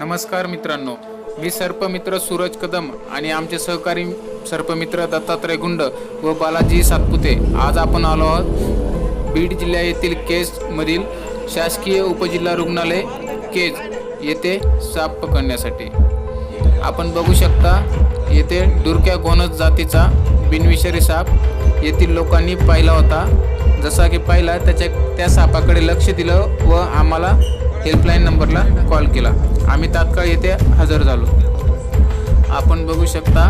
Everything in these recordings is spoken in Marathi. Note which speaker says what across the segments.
Speaker 1: नमस्कार मित्रांनो. मी सर्पमित्र सूरज कदम आणि आमचे सहकारी सर्पमित्र दत्तात्रय गुंड व बालाजी सातपुते. आज आपण आलो आहोत बीड जिल्हा येथील केजमधील शासकीय उपजिल्हा रुग्णालय केज येथे साप पकडण्यासाठी. आपण बघू शकता येथे दुर्क्या गोनस जातीचा बिनविषारी साप येथील लोकांनी पाहिला होता. जसा की पाहिला त्याच्या त्या सापाकडे लक्ष दिलं व आम्हाला हेल्पलाईन नंबरला कॉल केला. आम्ही तात्काळ येथे हजर झालो. आपण बघू शकता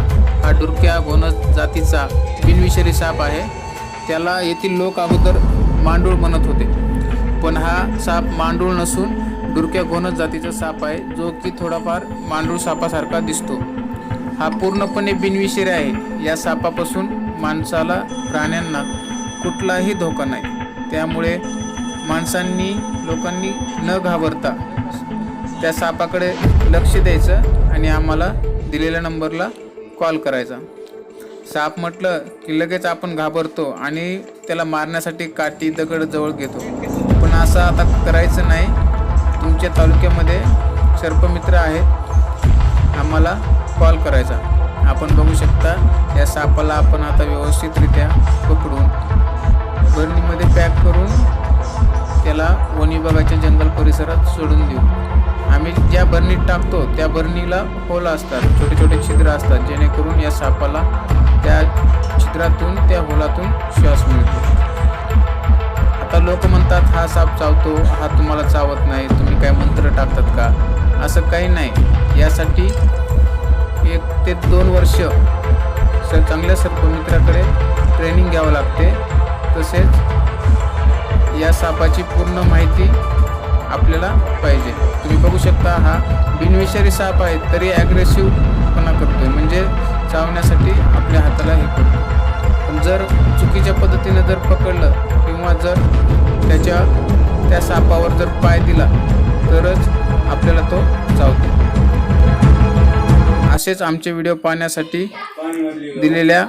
Speaker 1: हा डुरक्या गोनस जातीचा बिनविषारी साप आहे. त्याला येथील लोक अगोदर मांडूळ म्हणत होते. पण हा साप मांडूळ नसून डुरक्या गोनस जातीचा साप आहे जो की थोडाफार मांडूळ सापासारखा दिसतो. हा पूर्णपणे बिनविषारी आहे. या सापापासून माणसाला प्राण्यांना कुठलाही धोका नाही. त्यामुळे माणसांनी लोकांनी न घाबरता त्या सापाकडे लक्ष द्यायचं आणि आम्हाला दिलेल्या नंबरला कॉल करायचा. साप म्हटलं की लगेच आपण घाबरतो आणि त्याला मारण्यासाठी काठी दगड जवळ घेतो. पण असं आता करायचं नाही. तुमच्या तालुक्यामध्ये सर्पमित्र आहेत. आम्हाला कॉल करायचा. आपण बघू शकता या सापाला आपण आता व्यवस्थितरित्या जंगल परिसरात सोडून देऊ. आम्ही ज्या बरणीत टाकतो त्या बरणीला होल असतात छोटे छोटे छिद्र असतात जेणेकरून या सापाला त्या छिद्रातून त्या होलातून श्वास मिळतो. आता लोक म्हणतात हा साप चावतो हा तुम्हाला चावत नाही तुम्ही काय मंत्र टाकतात का? असं काही नाही. यासाठी एक ते दोन वर्ष सर चांगल्या सर्पमित्राकडे ट्रेनिंग घ्यावं लागते. तसेच या सापाची पूर्ण माहिती आपल्याला पाहिजे. तुम्ही बघू शकता हा बिनविषारी साप आहे तरी ॲग्रेसिव्हपणा करतोय. म्हणजे चावण्यासाठी आपल्या हाताला हे करतो. पण जर चुकीच्या पद्धतीने जर पकडलं किंवा जर त्याच्या त्या सापावर जर पाय दिला तरच आपल्याला तो चावतो. असेच आमचे व्हिडिओ पाहण्यासाठी दिलेल्या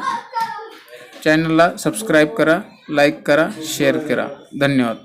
Speaker 1: चॅनलला सबस्क्राईब करा लाईक करा शेअर करा. धन्यवाद.